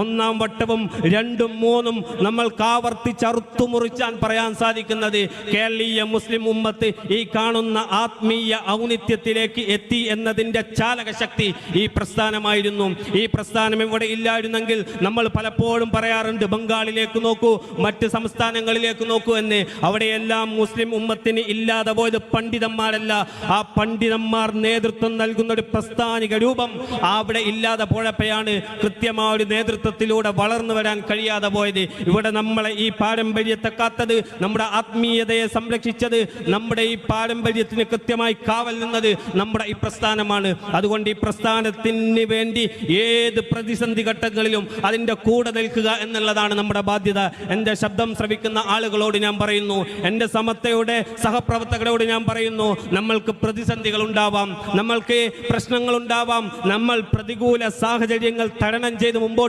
ഒന്നാം വട്ടവും രണ്ടും മൂന്നും നമ്മൾക്ക് ആവർത്തിച്ചറുത്തു മുറിച്ചാൻ പറയാൻ സാധിക്കുന്നത് കേരളീയ മുസ്ലിം ഉമ്മത്ത് ഈ കാണുന്ന ആത്മീയ ഔന്നിത്യത്തിലേക്ക് എത്തി എന്നതിന്റെ ചാലകശക്തി ഈ പ്രസ്ഥാനമായിരുന്നു. ഈ പ്രസ്ഥാനം ഇവിടെ ഇല്ലായിരുന്നെങ്കിൽ നമ്മൾ പലപ്പോഴും പറയാറുണ്ട് ബംഗാളിലേക്ക് നോക്കൂ മറ്റ് സംസ്ഥാനങ്ങളിലേക്ക് നോക്കൂ എന്ന്. അവിടെയെല്ലാം മുസ്ലിം ഉമ്മത്തിന് ഇല്ലാതെ പോയത് പണ്ഡിതന്മാരല്ല. ആ പണ്ഡിതന്മാർ നേതൃത്വം നൽകുന്ന ഒരു പ്രസ്ഥാനിക രൂപം അവിടെ ഇല്ലാതെ പോയപ്പോഴാണ് കൃത്യമായ ഒരു നേതൃത്വത്തിലൂടെ വളർന്നു വരാൻ കഴിയാതെ പോയത്. ഇവിടെ നമ്മളെ ഈ പാരമ്പര്യത്തെ കാത്തത് നമ്മുടെ ആത്മീയതയെ സംരക്ഷിച്ചത് നമ്മുടെ ഈ പാരമ്പര്യത്തിന് കൃത്യമായി കാവൽ നിന്നത് നമ്മുടെ ഈ പ്രസ്ഥാനമാണ്. അതുകൊണ്ട് ഈ പ്രസ്ഥാനത്തിന് വേണ്ടി ഏത് പ്രതിസന്ധി ഘട്ടങ്ങളിലും അതിന്റെ കൂടെ നിൽക്കുക എന്നുള്ളതാണ് നമ്മുടെ ബാധ്യത. എന്റെ ശബ്ദം ശ്രവിക്കുന്ന ആളുകളോട് ഞാൻ പറയുന്നു എന്റെ സമത്തയുടെ സഹപ്രവർത്തകരോട് ഞാൻ പറയുന്നു നമ്മൾക്ക് പ്രതിസന്ധികൾ ഉണ്ടാവാം നമ്മൾക്ക് പ്രശ്നങ്ങൾ ഉണ്ടാവാം നമ്മൾ പ്രതികൂല സാഹചര്യങ്ങൾ തരണം ചെയ്ത് മുമ്പോട്ട്